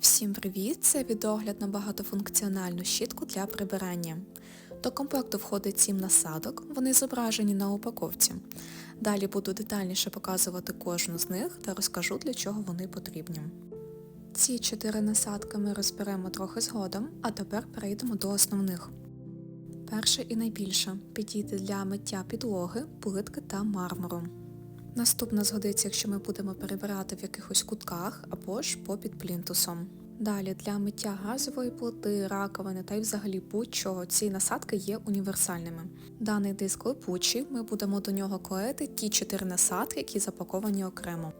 Всім привіт! Це відеогляд на багатофункціональну щітку для прибирання. До комплекту входить 7 насадок, вони зображені на упаковці. Далі буду детальніше показувати кожну з них та розкажу для чого вони потрібні. Ці 4 насадки ми розберемо трохи згодом, а тепер перейдемо до основних. Перше і найбільше підійде для миття підлоги, плитки та мармуру. Наступна згодиться, якщо ми будемо перебирати в якихось кутках або ж попід плінтусом. Далі для миття газової плити, раковини та й взагалі будь-чого ці насадки є універсальними. Даний диск липучий, ми будемо до нього клеїти ті 4 насадки, які запаковані окремо.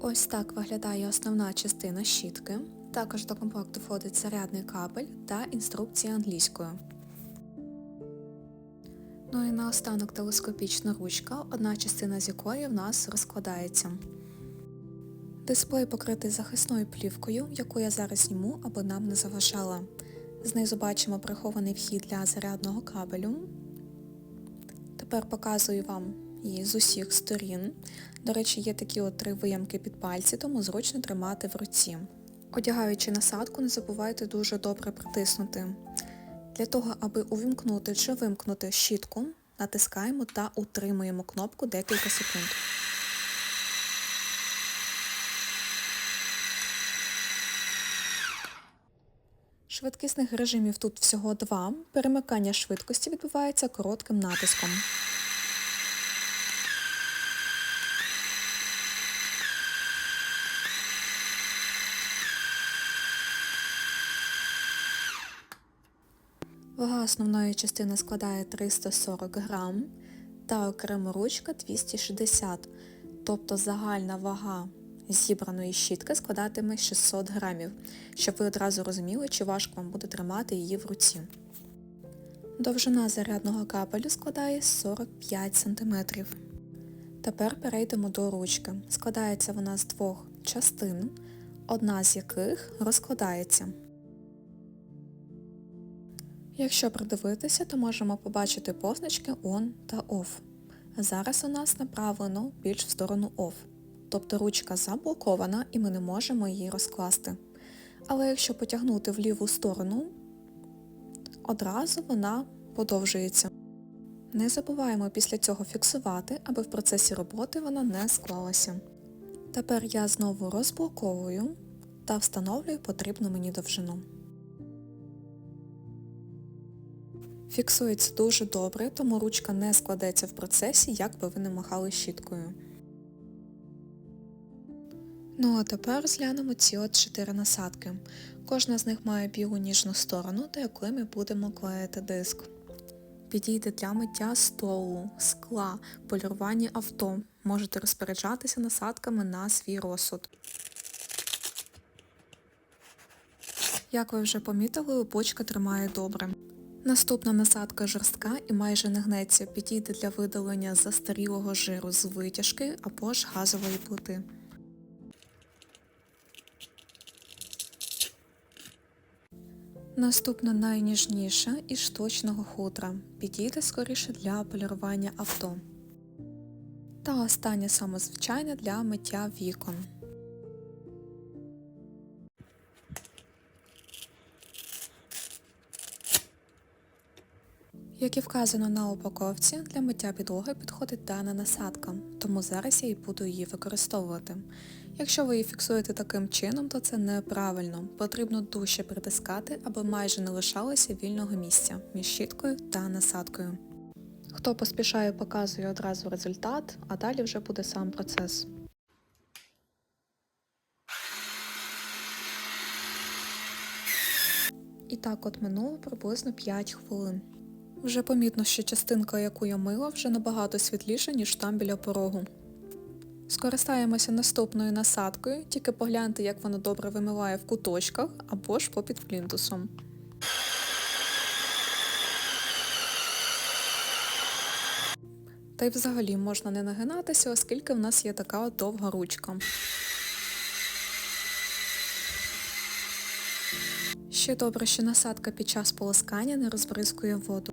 Ось так виглядає основна частина щітки. Також до комплекту входить зарядний кабель та інструкція англійською. Ну і наостанок телескопічна ручка, одна частина з якої в нас розкладається. Дисплей покритий захисною плівкою, яку я зараз зніму, аби нам не заважала. Знизу бачимо прихований вхід для зарядного кабелю. Тепер показую вам її з усіх сторін. До речі, є такі от три виямки під пальці, тому зручно тримати в руці. Одягаючи насадку, не забувайте дуже добре притиснути. Для того, аби увімкнути чи вимкнути щітку, натискаємо та утримуємо кнопку декілька секунд. Швидкісних режимів тут всього два. Перемикання швидкості відбувається коротким натиском. Вага основної частини складає 340 грам та окрема ручка 260, тобто загальна вага зібраної щітки складатиме 600 грамів, щоб ви одразу розуміли, чи важко вам буде тримати її в руці. Довжина зарядного кабелю складає 45 см. Тепер перейдемо до ручки. Складається вона з двох частин, одна з яких розкладається. Якщо придивитися, то можемо побачити позначки ON та OFF. Зараз у нас направлено більш в сторону OFF, тобто ручка заблокована і ми не можемо її розкласти. Але якщо потягнути в ліву сторону, одразу вона подовжується. Не забуваємо після цього фіксувати, аби в процесі роботи вона не склалася. Тепер я знову розблоковую та встановлюю потрібну мені довжину. Фіксується дуже добре, тому ручка не складеться в процесі, як би ви не махали щіткою. Ну а тепер розглянемо ці от 4 насадки. Кожна з них має білу ніжну сторону, до якої ми будемо клеїти диск. Підійде для миття столу, скла, полірування авто. Можете розпоряджатися насадками на свій розсуд. Як ви вже помітили, липучка тримає добре. Наступна насадка жорстка і майже не гнеться, підійде для видалення застарілого жиру з витяжки або ж газової плити. Наступна найніжніша із штучного хутра. Підійде скоріше для полірування авто. Та остання саме звичайна для миття вікон. Як і вказано на упаковці, для миття підлоги підходить дана насадка, тому зараз я і буду її використовувати. Якщо ви її фіксуєте таким чином, то це неправильно. Потрібно дужче притискати, аби майже не лишалося вільного місця між щіткою та насадкою. Хто поспішає, показує одразу результат, а далі вже буде сам процес. І так от минуло приблизно 5 хвилин. Вже помітно, що частинка, яку я мила, вже набагато світліша, ніж там біля порогу. Скористаємося наступною насадкою, тільки погляньте, як вона добре вимиває в куточках або ж попід плінтусом. Та й взагалі можна не нагинатися, оскільки в нас є така довга ручка. Ще добре, що насадка під час полоскання не розбризкує воду.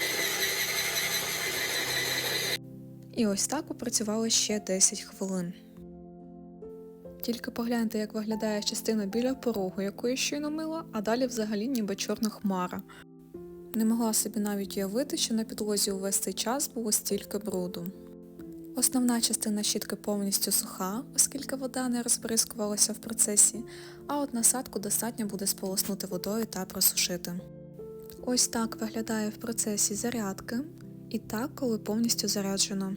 І ось так попрацювали ще 10 хвилин. Тільки погляньте, як виглядає частина біля порогу, яку я щойно мила, а далі взагалі ніби чорна хмара. Не могла собі навіть уявити, що на підлозі увесь цей час було стільки бруду. Основна частина щітки повністю суха, оскільки вода не розбризкувалася в процесі, а от насадку достатньо буде сполоснути водою та просушити. Ось так виглядає в процесі зарядки і так, коли повністю заряджено.